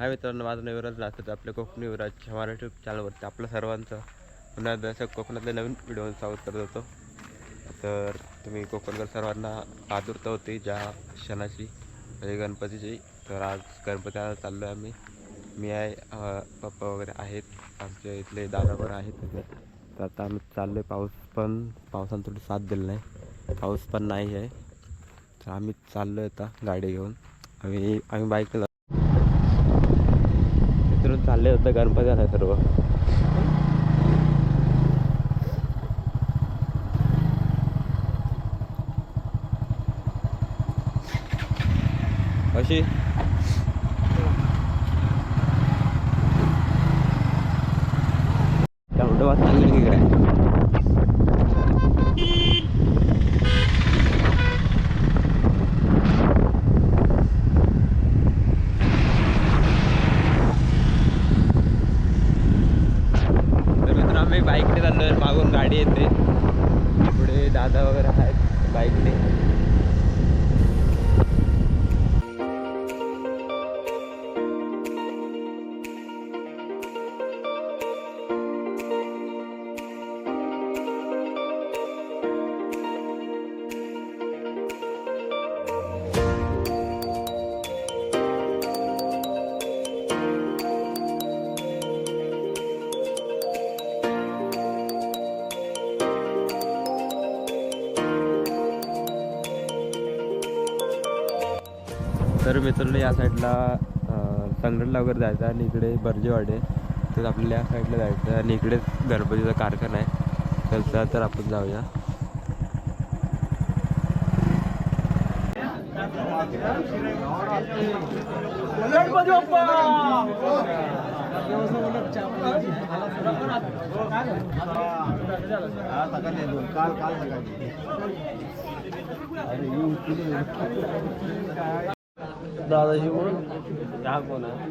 हा मित्रांनो माझं नाव नाचत आपल्या कोकणी युवराजच्या मराठी चॅनलवरती आपलं सर्वांचं पुन्हा एकदा असं कोकणातल्या नवीन व्हिडिओ स्वागत करत होतो. तर तुम्ही कोकणकर सर्वांना आतुरता होती ज्या क्षणाची म्हणजे गणपतीची. तर आज गणपती आणायला चाललो आहे आम्ही. मी आहे पप्पा वगैरे आहेत. आमच्या इथले दादा वगैरे आहेत. तर आता आम्ही चाललो आहे पाऊस पण पावसानं थोडी साथ दिली नाही. पाऊस पण नाही आहे. तर आम्ही चाललो आहे आता गाडी घेऊन. आम्ही आम्ही बाईकला चालले होतं गणपती आता सर्व. अशी? दौडवा वाजता इकडे. तर मित्रांनो या साईडला संगडला वगैरे जायचं आणि इकडे बर्जेवाडे तर आपल्याला या साईडला जायचं आहे आणि इकडेच गणपतीचा कारखाना आहे. तर चला तर आपण जाऊया. गणपती बाप्पा! दादाजी बोल हा कोण आहे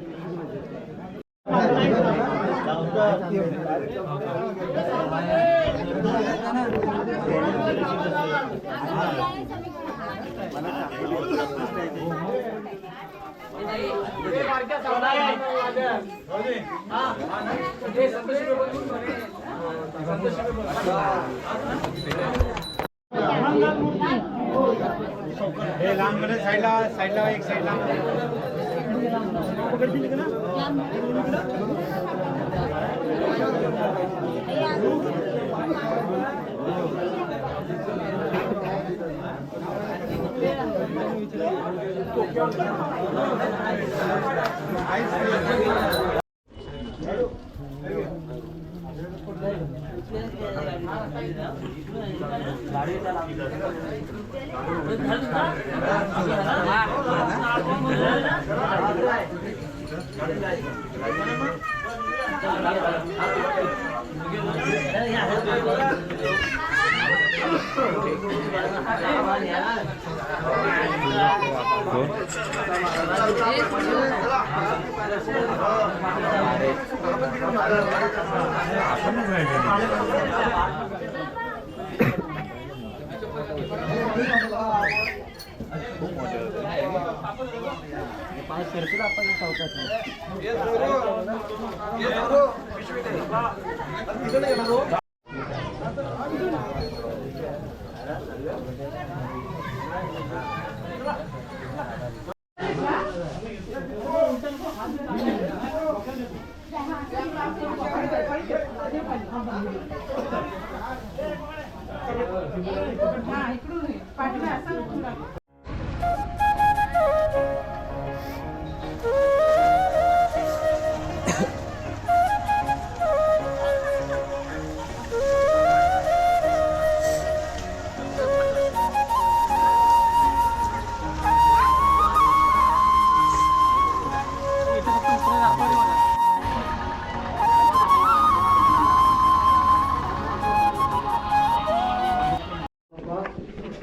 हे लांबकडे साईडला साईडला एक साईडला. हो हे हात सांभाळ दुसरं आहे Obrigado.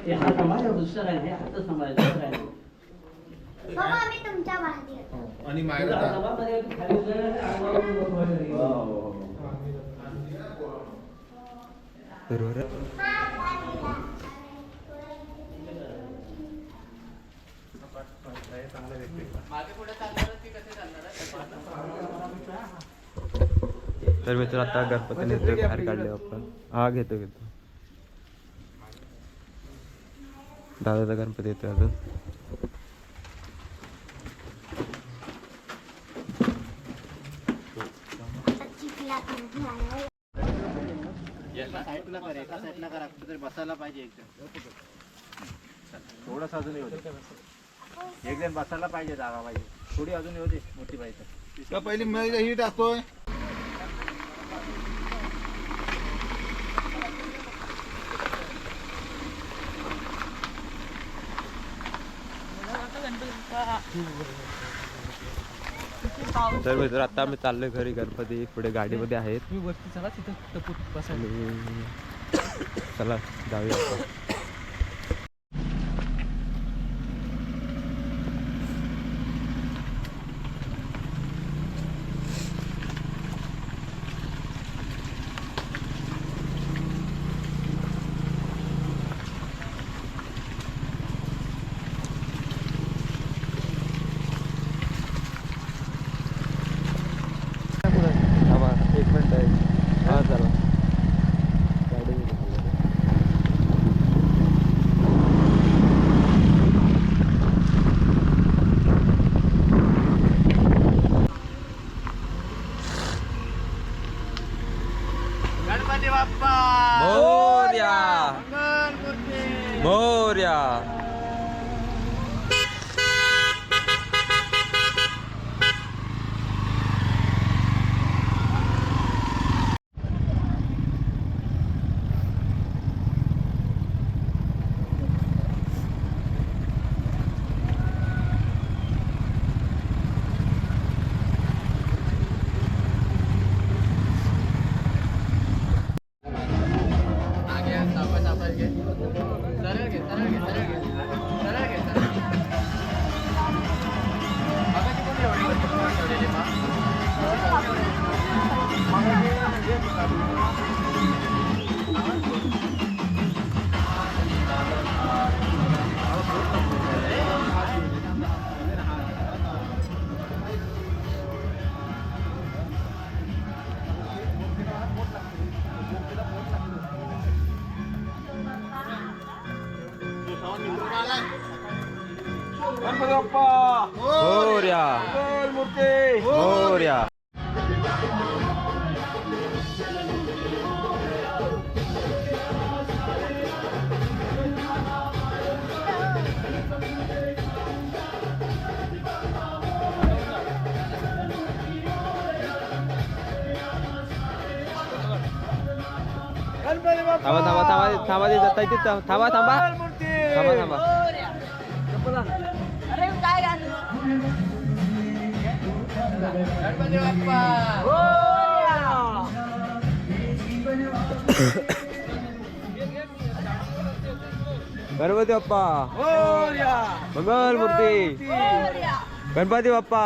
हे दुसरं. बाबा आम्ही तुमच्या. आणि खाली उतरलं. बरोबर हा, बाहेर. तर मित्र आता गणपती नेतोय बाहेर काढले आपण हा घेतो घेतो दादाचा गणपती येतोय अजून बसायला पाहिजे एकदम थोडस अजून येऊ दे एक जण बसायला पाहिजे जागा पाहिजे थोडी अजून येऊ दे मोठी पाहिजे पहिली ही टाकतोय तर मित्र आता आम्ही चाललोय घरी. गणपती पुढे गाडीमध्ये आहेत. आणि चला जाऊया आता. थांबा एक मिनिट आहे हा चला गाडी गणपती बाप्पा. मोर्या. मंगल मूर्ती मोर्या. गणपती बाप्पा मोर्या मंगल मूर्ती मोर्या थांबा थांबा थांबा थांबा येते थांबा थांबा थांबा थांबा गणपती बाप्पा गणपती बाप्पा मंगल मूर्ती गणपती बाप्पा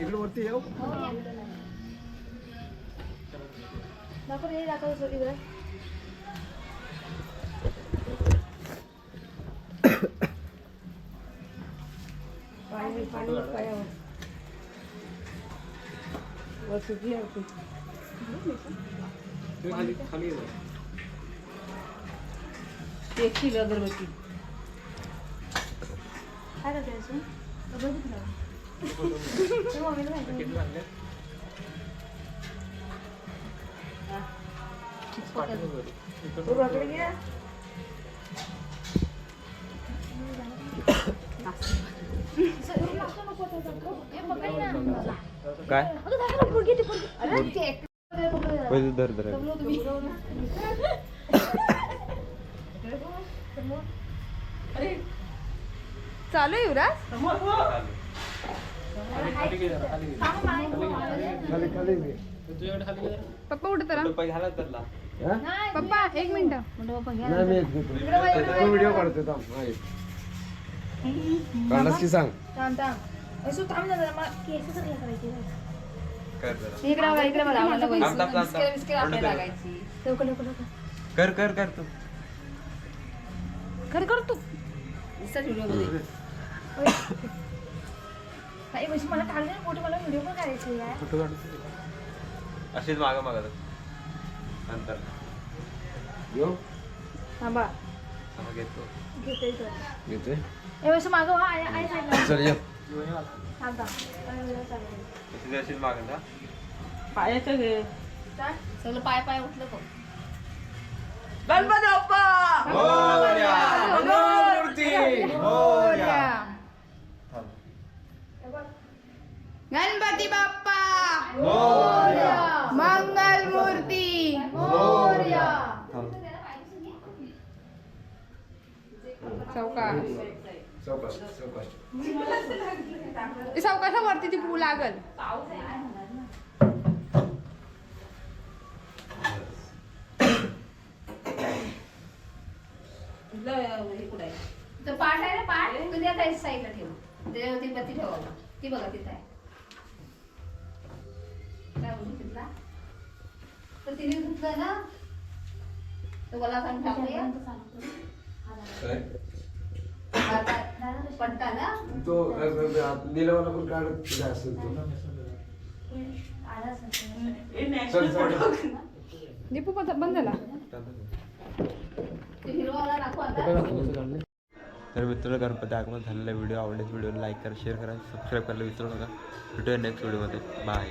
इकडे वरती येऊ. दाखव हे दाखव सगळीकडे पाणी पाणी पायावर. वसुधी आरती एक किलो अगरबत्ती. काय अगरबत्ती काय? पहिले धर धर. चालू आहे युवराज. पप्पा पप्पा एक मिनिट. व्हिडिओ काढतो. काढलास की सांग. कर. कर कर कर तू. कर कर तू. व्हिडिओमध्ये नाही म्हणजे मला काढले ना फोटो मला व्हिडिओ पण काढायचे यार फोटो काढतो अशीच मागं मागं नंतर. येऊ थांबा. हा, घेतो. घेते इथं. येते ए वैसे मागं व्हा आई आई सांगितलं चल ये. थांब. थांब. तुझी अशीच मागं ना पायाचं घे. सगळं पाय पाय उठलं बघ. गणपती बाप्पा मोरया. गणपती बाप्पा मंगल मूर्ती चौका चौकाश चौकाश. चौकाशावरती ती पू लागल. पाठ आहे ना पाठ तू साईडला ठेव बत्ती ठेवा ती बघा तिथं आहे काय? बोलू तिथला तर तिने धुतलं ना तो मला सांग टाकूया पट्टा ना तो निलवाला पण काढत असेल तो. दीपू पण बंद झाला. तर मित्रांनो गणपती आगमन झालेला व्हिडिओ आवडल्यास व्हिडिओला लाईक करा शेअर करा सबस्क्राईब करायला विसरू नका. भेटूया नेक्स्ट व्हिडिओमध्ये. बाय